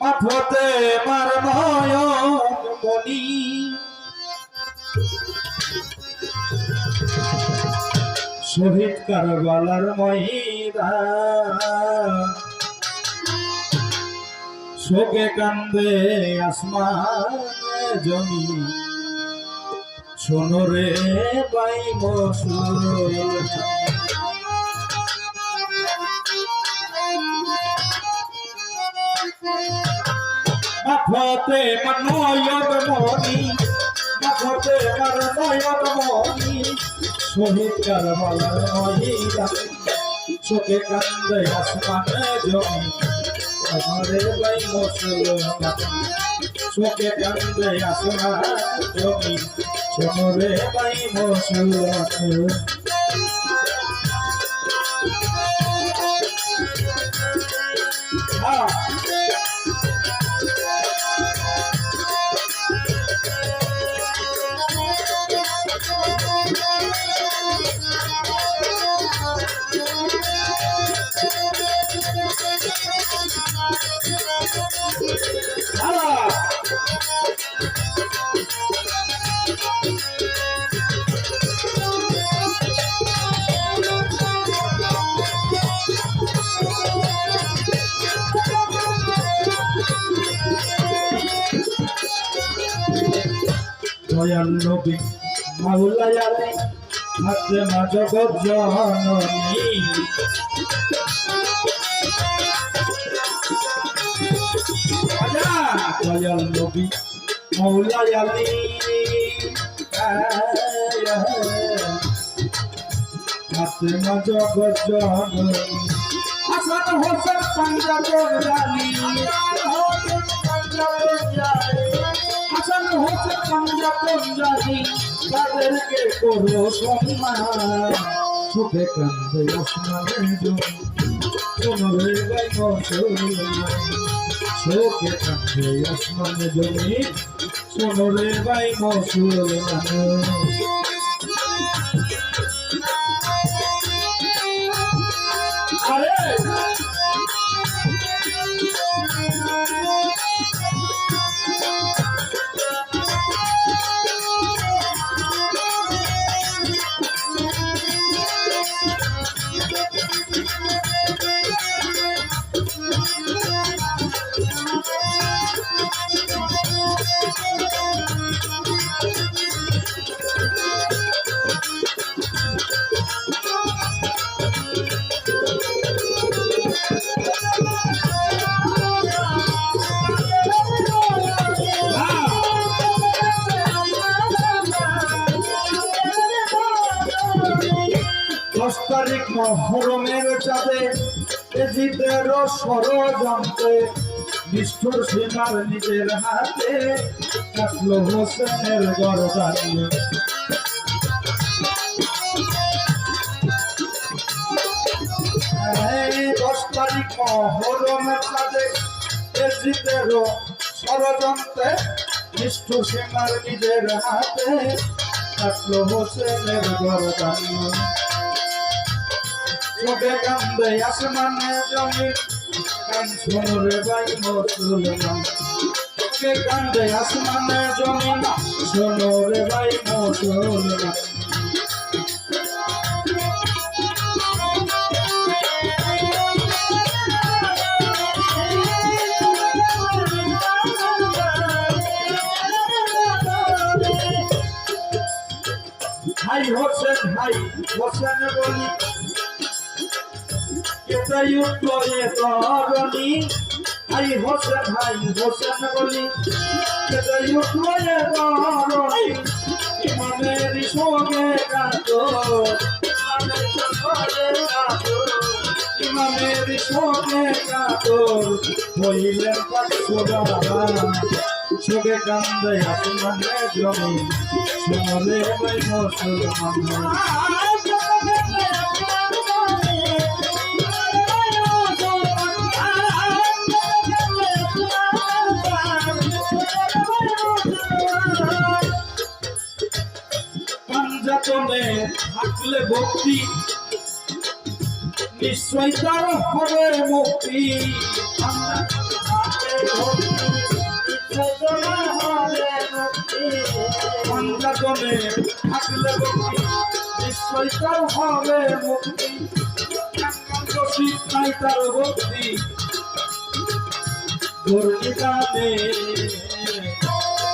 মাথতে মার মনি শহীদ কারবালার মহিদা শোকে কান্দে আসমান জমি। শোনো রে বাই মসুর। মাথতে নয়ন মনি মাথতে মার নয়ন মনি, শহীদ কারবালার মহিলা। চোখে কান্দে আসমানে জমি। আমারে বাই মুসলমান চোখে কান্দে আসমান জমি সোনরে বাই মুসলমান দয়াল নবী মাওলায়ালে হাতে মা জগৎ জননী। দয়াল নবী মাওলায়ালে হাতে মা জগৎ জননী হাসান হোসেন পাঞ্জাবের রানী। হাসান হোসেন পাঞ্জাবের রানী। তাদেরকে করো সম্মান। চোখে কান্দে আসমানের জমি সোনরে গাই চোখে কান্দে আসমানে জমি সোনরে গাই মুসলমান তারিখ মহরমের চাঁদে এজিদের ষড়যন্ত্রে নিষ্ঠুর সীমার নিজের হাতে কাটলো হোসেনের গরদান। দশ তারিখ মহরমের চাঁদে এজিদের ষড়যন্ত্রে নিষ্ঠুর সীমার নিজের হাতে কাটলো হোসেনের গরদান। চোখে কান্দে আসমানে জমি। কান শোনরে ভাই মুসলমান চোখে কান্দে আসমানে জমি। শোনরে বাই মুসলমান কেতাই উত্তরে তরণী ভাই হোসেন ভাই হোসেন বলি কেটে উঠল এবার ইমামের সঙ্গে কাটো ইমামের সঙ্গে কাটো হইলেন পাকসোরা সবে কান্দে আসমানে জমি সোনরে ভাই মুসলমান পাঞ্জাতনে থাকলে ভক্তি। নিশ্চয় তার হবে মুক্তি। পাঞ্জাতনে থাকলে ভক্তি নিশ্চয় তার হবে মুক্তি। শীত নাই তার ভক্তি। ধর্মী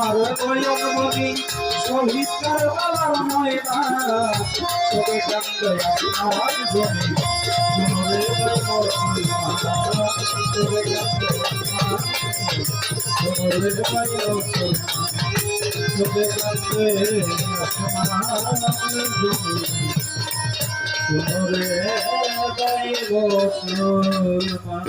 মার নয়ন মণি শহীদ কারবালার ময়দান সবে কান্দে আমার জমি সোনরে মুসলমান সবে কান্দে সবে কান্দে আসমান জমি সোনরে ভাই মুসলমান